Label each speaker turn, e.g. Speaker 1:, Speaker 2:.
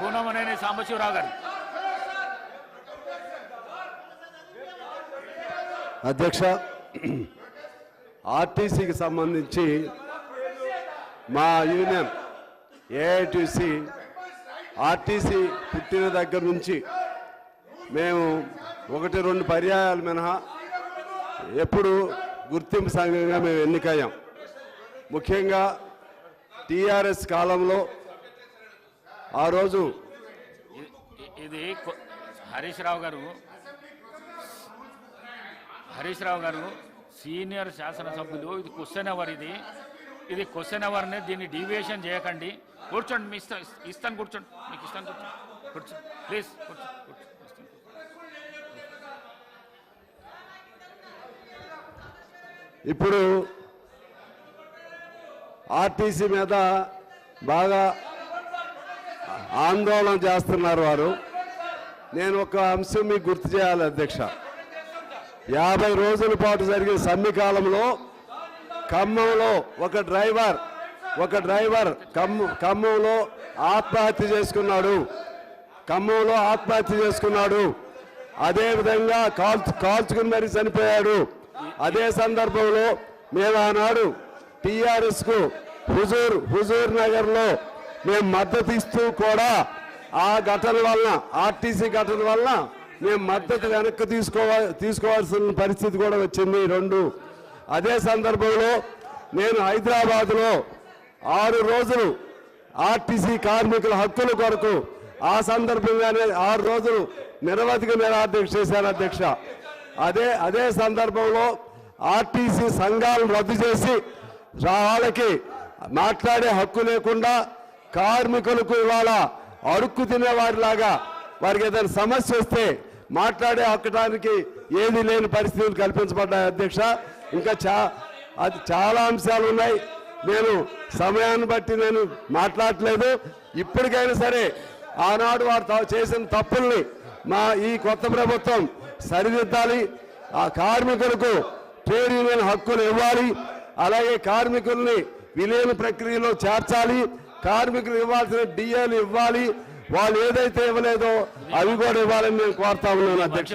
Speaker 1: పూనమనేని సాంబశివరావు గారు.
Speaker 2: అధ్యక్ష ఆర్టీసీకి సంబంధించి మా యూనియన్ ఏఐటీసీ ఆర్టీసీ పుట్టిన దగ్గర నుంచి మేము ఒకటి రెండు పర్యాయాలు మినహా ఎప్పుడు గుర్తింపు సంఘంగా మేము ఎన్నికయ్యాం. ముఖ్యంగా టీఆర్ఎస్ కాలంలో ఆ రోజు
Speaker 1: ఇది హరీష్ రావు గారు హరీష్ రావు గారు సీనియర్ శాసనసభ్యులు ఇది క్వశ్చన్ అవర్ ఇది. ఇది క్వశ్చన్ అవర్ని దీన్ని డీవియేషన్ చేయకండి. కూర్చోండి మీ ఇష్టం ఇస్తాను కూర్చోండి. మీకు ఇస్తాను కూర్చోండి. కూర్చోండి. ప్లీజ్ కూర్చోండి.
Speaker 2: ఇప్పుడు ఆర్టీసీ మీద బాగా ఆందోళన చేస్తున్నారు వారు. నేను ఒక అంశం మీకు గుర్తు చేయాలి అధ్యక్ష. యాభై రోజుల పాటు జరిగిన సమ్మె కాలంలో ఖమ్మంలో ఒక డ్రైవర్ ఒక డ్రైవర్ ఖమ్మంలో ఆత్మహత్య చేసుకున్నాడు. ఖమ్మంలో ఆత్మహత్య చేసుకున్నాడు. అదేవిధంగా కాల్చు కాల్చుకుని మరి చనిపోయాడు. అదే సందర్భంలో మేము ఆనాడు టీఆర్ఎస్కు హుజూర్ హుజూర్ నగర్లో మేము మద్దతు ఇస్తూ కూడా ఆ ఘటన వలన ఆర్టీసీ ఘటన వలన మేము మద్దతు వెనక్కి తీసుకోవా తీసుకోవాల్సిన పరిస్థితి కూడా వచ్చింది రెండు. అదే సందర్భంలో నేను హైదరాబాద్లో ఆరు రోజులు ఆర్టీసీ కార్మికుల హక్కుల కొరకు ఆ సందర్భంగానే ఆరు రోజులు నిరవధిక నిరాధ్యక్ష చేశాను అధ్యక్ష. అదే అదే సందర్భంలో ఆర్టీసీ సంఘాలను రద్దు చేసి వాళ్ళకి మాట్లాడే హక్కు లేకుండా కార్మికులకు ఇవాళ అడుక్కు తినే వారిలాగా వారికి ఏదైనా సమస్య వస్తే మాట్లాడే హక్కడానికి ఏది లేని పరిస్థితులు కల్పించబడ్డాయి అధ్యక్ష. ఇంకా చా అది చాలా అంశాలు ఉన్నాయి. నేను సమయాన్ని బట్టి నేను మాట్లాడట్లేదు. ఇప్పటికైనా సరే ఆనాడు వారు చేసిన తప్పుల్ని మా ఈ కొత్త ప్రభుత్వం సరిదిద్దాలి. ఆ కార్మికులకు ట్రేడ్ యూనియన్ హక్కులు ఇవ్వాలి. అలాగే కార్మికుల్ని విలీన ప్రక్రియలో చేర్చాలి. కార్మికులు ఇవ్వాల్సిన డిఏలు ఇవ్వాలి. వాళ్ళు ఏదైతే ఇవ్వలేదో అవి కూడా ఇవ్వాలని నేను కోరుతా ఉన్నాను అధ్యక్ష.